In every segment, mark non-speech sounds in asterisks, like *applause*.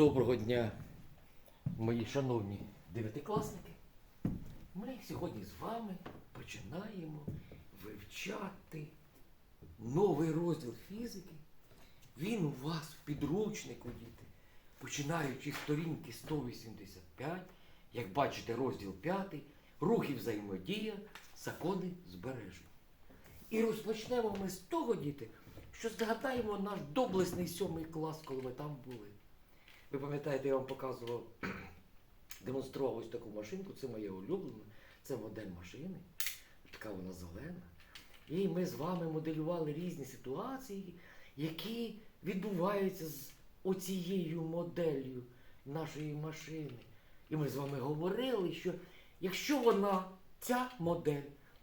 Доброго дня, мої шановні дев'ятикласники. Ми сьогодні з вами починаємо вивчати новий розділ фізики. Він у вас в підручнику, діти, починаючи з сторінки 185, як бачите, розділ 5, рух і взаємодія, закони збереження. І розпочнемо ми з того, діти, що згадаємо наш доблесний сьомий клас, коли ми там були. Ви пам'ятаєте, я вам показував, *clears throat* демонстрував ось таку машинку, це моя улюблена, це модель машини, така вона зелена. І ми з вами моделювали різні ситуації, які відбуваються з оцією моделлю нашої машини. І ми з вами говорили, що якщо вона, ця модель,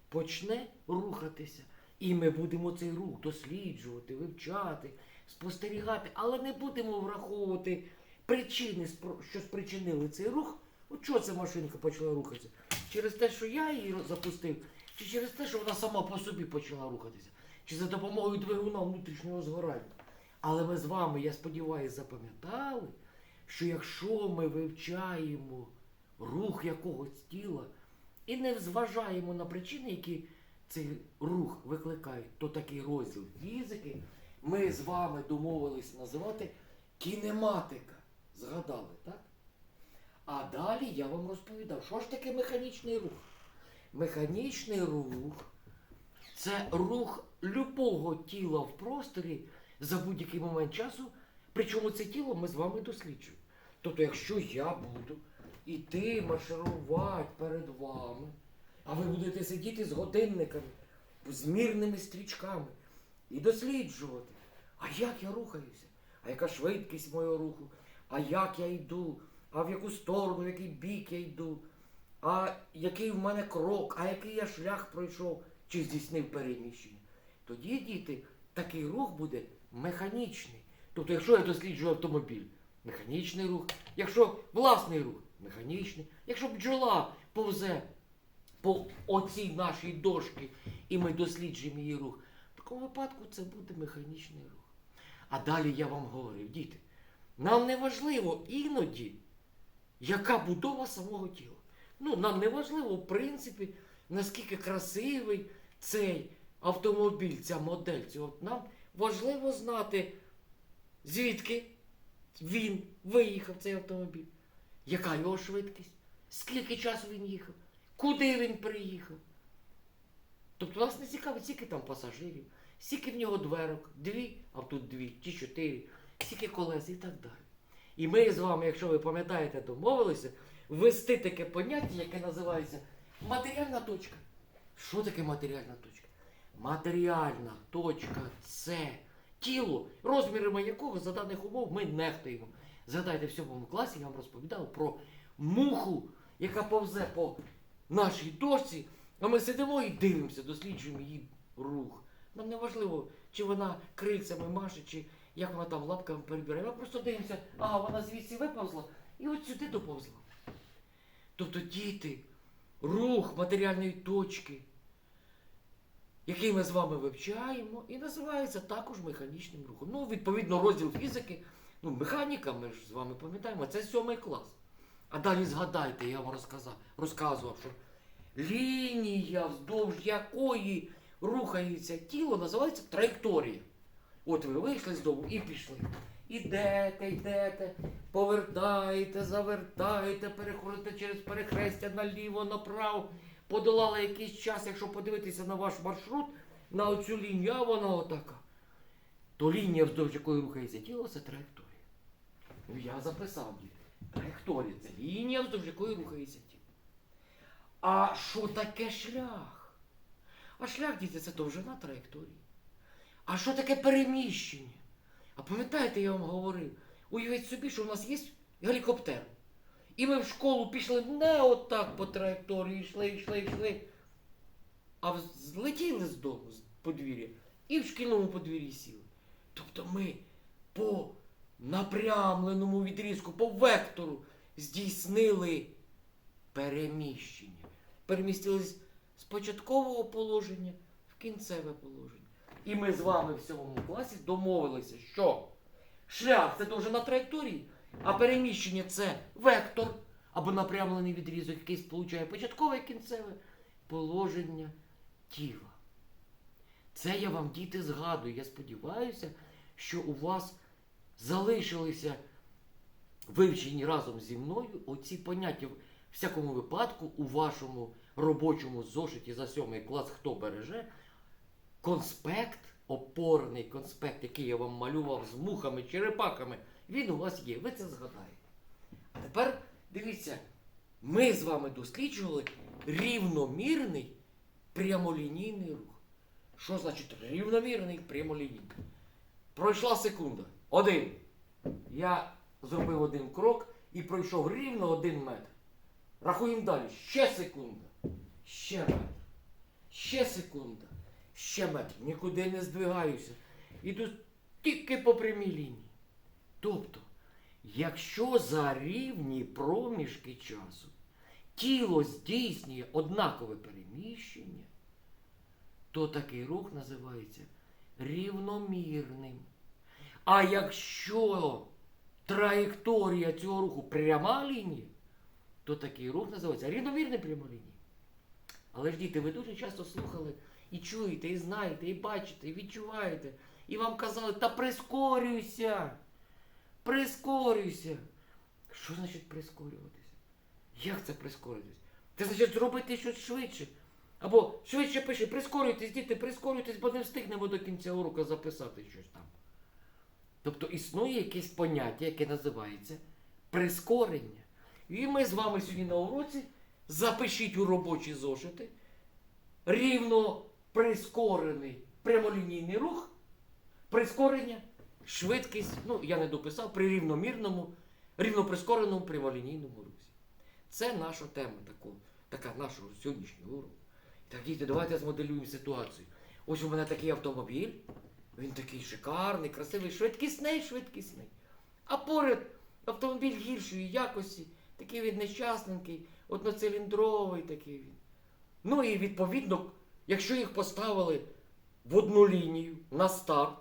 почне рухатися, і ми будемо цей рух досліджувати, вивчати, спостерігати, але не будемо враховувати причини, що спричинили цей рух. От чого ця машинка почала рухатися? Через те, що я її запустив, чи через те, що вона сама по собі почала рухатися, чи за допомогою двигуна внутрішнього згорання. Але ми з вами, я сподіваюся, запам'ятали, що якщо ми вивчаємо рух якогось тіла і не зважаємо на причини, які цей рух викликають, то такий розділ фізики ми з вами домовились називати кінематика. Згадали, так? А далі я вам розповідав, що ж таке механічний рух? Механічний рух це рух любого тіла в просторі за будь-який момент часу, причому це тіло ми з вами досліджуємо. Тобто, якщо я буду іти марширувати перед вами, а ви будете сидіти з годинниками, з мірними стрічками і досліджувати, а як я рухаюся, а яка швидкість мого руху, а як я йду, а в яку сторону, в який бік я йду, а який в мене крок, а який я шлях пройшов чи здійснив переміщення. Тоді, діти, такий рух буде механічний. Тобто, якщо я досліджую автомобіль, механічний рух, якщо власний рух, механічний, якщо бджола повзе по оцій нашій дошці, і ми досліджуємо її рух, в такому випадку це буде механічний рух. А далі я вам говорив, діти, нам не важливо іноді, яка будова самого тіла. Ну, нам не важливо, в принципі, наскільки красивий цей автомобіль, ця модель. Цього. Нам важливо знати, звідки він виїхав цей автомобіль, яка його швидкість, скільки часу він їхав, куди він приїхав. Тобто нас не цікавить, скільки там пасажирів, скільки в нього дверок, дві, а тут дві, чи чотири, скільки колес і так далі. І ми з вами, якщо ви пам'ятаєте, домовилися ввести таке поняття, яке називається матеріальна точка. Що таке матеріальна точка? Матеріальна точка це тіло, розмірами якого за даних умов ми нехтуємо. Згадайте, в сьомому класі я вам розповідав про муху, яка повзе по нашій дошці, а ми сидимо і дивимося, досліджуємо її рух. Нам не важливо, чи вона крильцями маше, чи як вона там лапками перебирає. Ми просто дивимося, ага, вона звідси виповзла і от сюди доповзла. Тобто діти, рух матеріальної точки, який ми з вами вивчаємо, і називається також механічним рухом. Ну, відповідно, розділ фізики, ну, механіка, ми ж з вами пам'ятаємо, це сьомий клас. А далі згадайте, я вам розказав, розказував, що лінія, вздовж якої рухається тіло, називається траєкторія. От ви вийшли з дому і пішли. Ідете, йдете, повертаєте, завертаєте, переходите через перехрестя наліво, направо, подолали якийсь час, якщо подивитися на ваш маршрут, на оцю лінію, а вона отака. То лінія, вздовж якої рухається тіло, це траєкторія. Ну я записав діти. Траєкторія це лінія, вздовж якої рухається тіло. А що таке шлях? А шлях, діти, це довжина траєкторії. А що таке переміщення? А пам'ятаєте, я вам говорив, уявіть собі, що в нас є гелікоптер. І ми в школу пішли не отак по траєкторії, йшли, йшли, йшли. А злетіли з дому, з подвір'я, і в шкільному подвір'ї сіли. Тобто ми по напрямленому відрізку, по вектору здійснили переміщення. Перемістились з початкового положення в кінцеве положення. І ми з вами в сьомому класі домовилися, що шлях це довжина траєкторії, А переміщення це вектор або напрямлений відрізок, який сполучає початкове і кінцеве положення тіла. Це я вам, діти, згадую. Я сподіваюся, що у вас залишилися вивчені разом зі мною оці поняття в всякому випадку у вашому робочому зошиті за сьомий клас, хто береже, конспект, опорний конспект, який я вам малював з мухами, черепахами, він у вас є. Ви це згадаєте. А тепер дивіться, ми з вами досліджували рівномірний прямолінійний рух. Що значить рівномірний прямолінійний? Пройшла секунда. Один. Я зробив один крок і пройшов рівно один метр. Рахуємо далі. Ще секунда. Ще метр. Ще секунда. Ще метр. Нікуди не здвигаюся. Іду тільки по прямій лінії. Тобто, якщо за рівні проміжки часу тіло здійснює однакове переміщення, то такий рух називається рівномірним. А якщо траєкторія цього руху пряма лінія, то такий рух називається рівномірним прямолінійним. Але ж діти, ви дуже часто слухали і чуєте, і знаєте, і бачите, і відчуваєте. І вам казали, та прискорюйся! Прискорюйся! Що значить прискорюватися? Як це прискорюватися? Це значить зробити щось швидше. Або швидше пиши, прискорюйтесь, діти, прискорюйтесь, бо не встигнемо до кінця уроку записати щось там. Тобто існує якесь поняття, яке називається прискорення. І ми з вами сьогодні на уроці запишіть у робочі зошити рівно прискорений прямолінійний рух, прискорення, швидкість, ну я не дописав, при рівномірному, рівноприскореному прямолінійному русі. Це наша тема тако, така нашого сьогоднішнього уроку. Так, діти, давайте змоделюємо ситуацію. Ось у мене такий автомобіль, він такий шикарний, красивий, швидкісний, швидкісний. А поряд автомобіль гіршої якості, такий він нещасненький, одноциліндровий такий він. Ну і відповідно, якщо їх поставили в одну лінію на старт,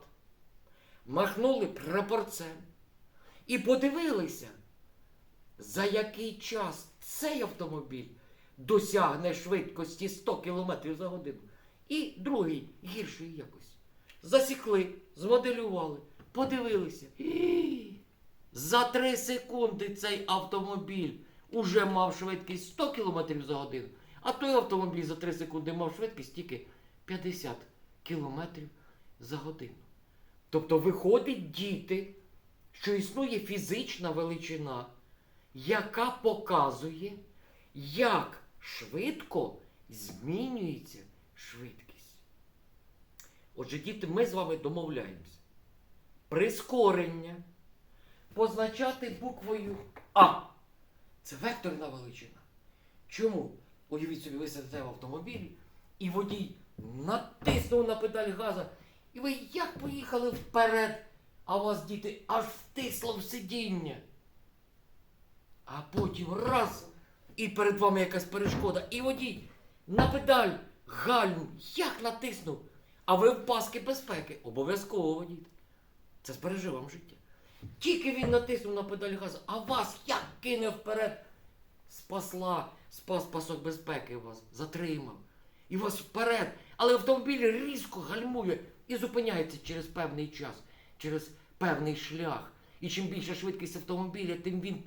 махнули прапорцем і подивилися, за який час цей автомобіль досягне швидкості 100 км за годину, і другий гіршої якості. Засікли, змоделювали, подивилися. За 3 секунди цей автомобіль уже мав швидкість 100 км за годину, а той автомобіль за 3 секунди мав швидкість тільки 50 км за годину. Тобто виходить діти, що існує фізична величина, яка показує, як швидко змінюється швидкість. Отже, діти, ми з вами домовляємося. Прискорення позначати буквою А. Це векторна величина. Чому? Уявіть собі, ви сидите в автомобілі, і водій натиснув на педаль газа, і ви як поїхали вперед, а вас діти аж втисло в сидіння. А потім раз, і перед вами якась перешкода, і водій на педаль гальм як натиснув, а ви в паски безпеки. Обов'язково водій. Це збереже вам життя. Тільки він натиснув на педаль газу, а вас як кине вперед. Спасла, спас пасок безпеки вас, затримав. І вас вперед. Але автомобіль різко гальмує і зупиняється через певний час, через певний шлях. І чим більша швидкість автомобіля, тим він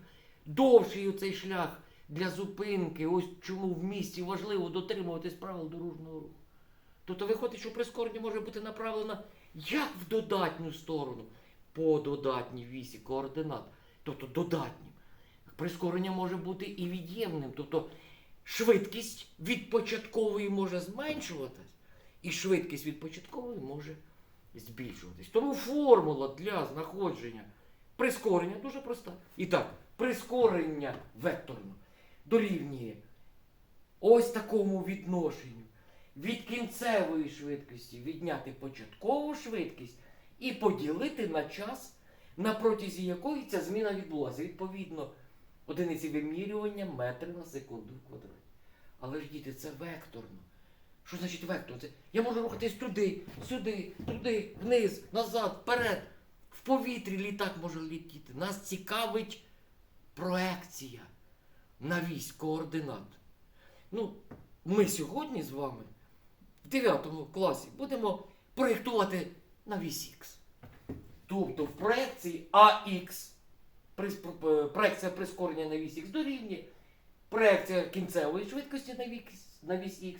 довший цей шлях для зупинки. Ось чому в місті важливо дотримуватись правил дорожнього руху. Тобто виходить, що прискорення може бути направлено як в додатню сторону, по додатній вісі координат, тобто додатнім. Прискорення може бути і від'ємним, тобто швидкість від початкової може зменшуватись, і швидкість від початкової може збільшуватись. Тому формула для знаходження прискорення дуже проста. І так, прискорення векторно дорівнює ось такому відношенню від кінцевої швидкості відняти початкову швидкість і поділити на час, на протязі якої ця зміна відбулася. Відповідно, одиниці вимірювання метри на секунду в квадраті. Але ж діти, це векторно. Що значить векторно? Це я можу рухатись туди, сюди, туди, вниз, назад, вперед. в повітрі літак може літіти. Нас цікавить проекція на вісь координат. Ну, ми сьогодні з вами в 9 класі будемо проєктувати на вісь Х. Тобто в проекції АХ, проекція прискорення на вісь Х дорівнює проекція кінцевої швидкості на вісь, на вісь Х,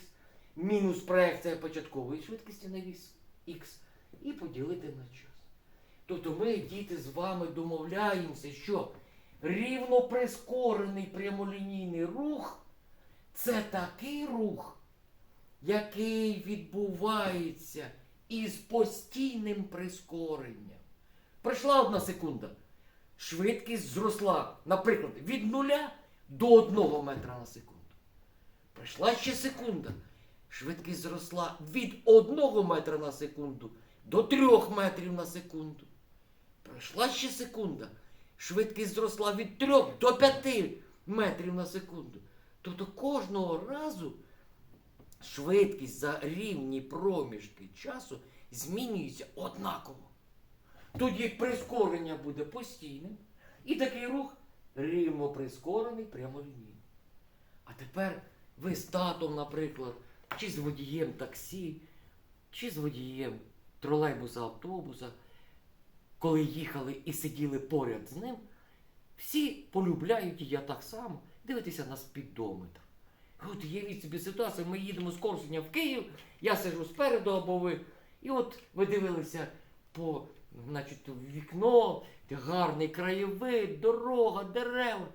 мінус проекція початкової швидкості на вісь Х і поділити на час. Тобто ми, діти, з вами домовляємося, що рівно прискорений прямолінійний рух це такий рух, який відбувається із постійним прискоренням. Пройшла одна секунда. Швидкість зросла, наприклад, від нуля до 1 метра на секунду. Пройшла ще секунда. Швидкість зросла від 1 метра на секунду до 3 метрів на секунду. Пройшла ще секунда. Швидкість зросла від 3 до 5 метрів на секунду. Тобто кожного разу швидкість за рівні проміжки часу змінюється однаково. Тоді прискорення буде постійним, і такий рух рівно прискорений прямолінійний. А тепер ви з татом, наприклад, чи з водієм таксі, чи з водієм тролейбуса, автобуса, коли їхали і сиділи поряд з ним, всі полюбляють, і я так само, дивитися на спідометр. От уявіть собі ситуацію, ми їдемо з Корсуня в Київ, я сиджу спереду або ви. І от ви дивилися по значить, вікно, гарний краєвид, дорога, дерева.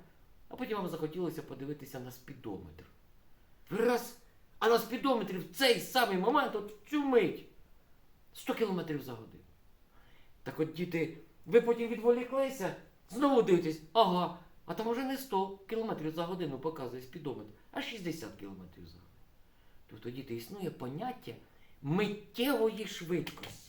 А потім вам захотілося подивитися на спідометр. Раз, а на спідометрі в цей самий момент, от в цю мить, 100 км за годину. Так от діти, ви потім відволіклися, знову дивитесь, ага, а там уже не 100 км за годину показує спідометр, а 60 км за годину. Тобто, діти, існує поняття миттєвої швидкості.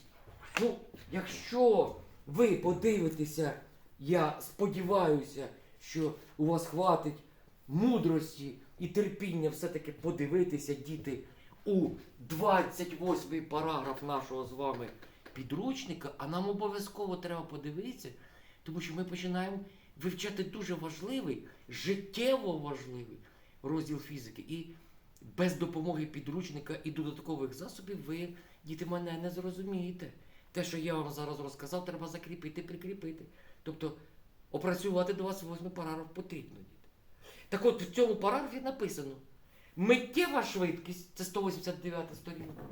Ну, якщо ви подивитеся, я сподіваюся, що у вас хватить мудрості і терпіння все-таки подивитися, діти, у 28-й параграф нашого з вами підручника, а нам обов'язково треба подивитися, тому що ми починаємо вивчати дуже важливий, життєво важливий розділ фізики. І без допомоги підручника і додаткових засобів ви, діти, мене не зрозумієте. Те, що я вам зараз розказав, треба закріпити, прикріпити. Тобто опрацювати 28 параграф потрібно. Так от в цьому параграфі написано: миттєва швидкість, це 189 сторінка,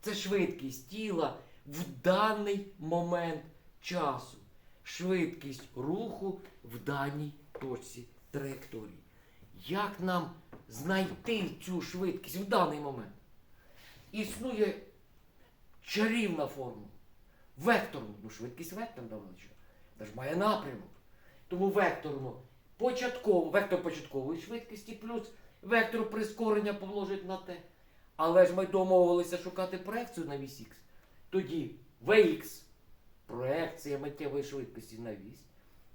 це швидкість тіла в даний момент часу. Швидкість руху в даній точці траєкторії. Як нам знайти цю швидкість в даний момент? Існує чарівна формула. Векторну, ну швидкість векторна величина. Це ж має напрямок. Тому векторну початкову, вектор початкової швидкості плюс вектор прискорення помножить на t. Але ж ми домовилися шукати проекцію на вісь Х. Тоді Vx, проекція миттєвої швидкості на вісь,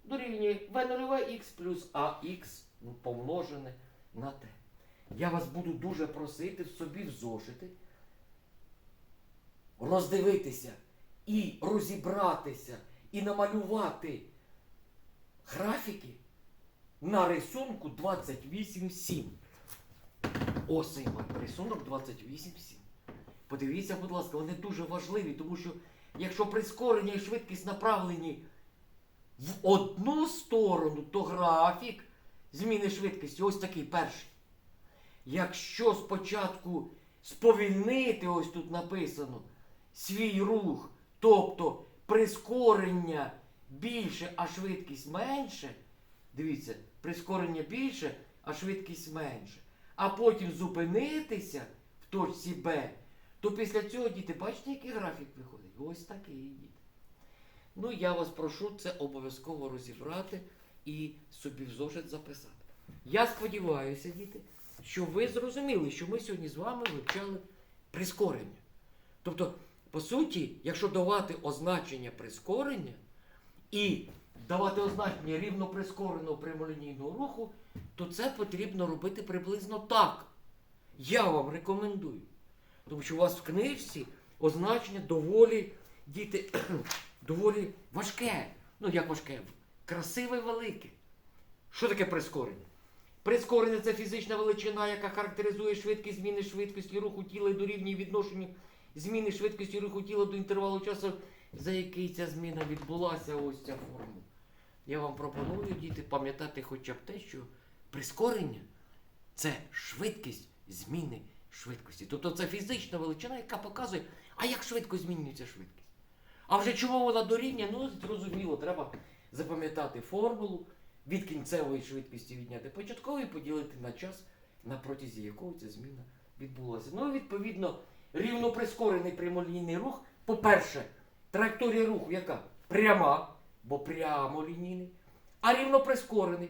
дорівнює v0 х плюс ax помножене на t. Я вас буду дуже просити собі в зошити роздивитися і розібратися, і намалювати графіки на рисунку 28.7. Ось цей рисунок 28.7. Подивіться, будь ласка, вони дуже важливі, тому що якщо прискорення і швидкість направлені в одну сторону, то графік зміни швидкості ось такий перший. Якщо спочатку сповільнити, ось тут написано, свій рух, тобто прискорення більше, а швидкість менше, дивіться, прискорення більше, а швидкість менше, а потім зупинитися в точці Б, то після цього, діти, бачите, який графік виходить? Ось такий, діти. Ну, я вас прошу це обов'язково розібрати і собі в зошит записати. Я сподіваюся, діти, що ви зрозуміли, що ми сьогодні з вами вивчали прискорення. Тобто, по суті, якщо давати означення прискорення і давати означення рівно прискореного прямолінійного руху, то це потрібно робити приблизно так. Я вам рекомендую. Тому що у вас в книжці означення доволі, діти, *clears throat* доволі важке. Ну, як важке? Красиве велике. Що таке прискорення? Прискорення це фізична величина, яка характеризує швидкість зміни швидкості руху тіла і дорівнює відношенню зміни швидкості руху тіла до інтервалу часу, за який ця зміна відбулася. Ось ця формула. Я вам пропоную, діти, пам'ятати хоча б те, що прискорення це швидкість зміни швидкості. Тобто це фізична величина, яка показує, а як швидко змінюється швидкість. А вже чому вона дорівнює? Ну, зрозуміло, треба запам'ятати формулу від кінцевої швидкості відняти початкову і поділити на час, на протязі якого ця зміна відбулася. Ну, відповідно, рівно прискорений прямолінійний рух. По-перше, траєкторія руху яка? Пряма, бо прямолінійний, а рівно прискорений.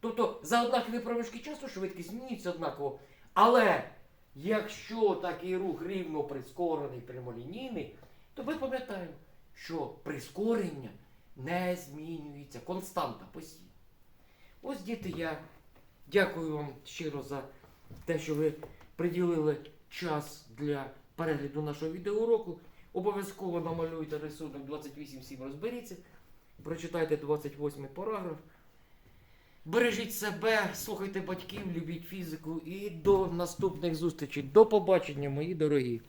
Тобто за однакові проміжки часу швидкість змінюється однаково. Але якщо такий рух рівно прискорений прямолінійний, то ми пам'ятаємо, що прискорення не змінюється. Константа постійно. Ось діти, я дякую вам щиро за те, що ви приділили час для перегляду нашого відеоуроку. Обов'язково намалюйте рисунок 28.7 розберіться. Прочитайте 28 параграф. Бережіть себе, слухайте батьків, любіть фізику і до наступних зустрічей. До побачення, мої дорогі.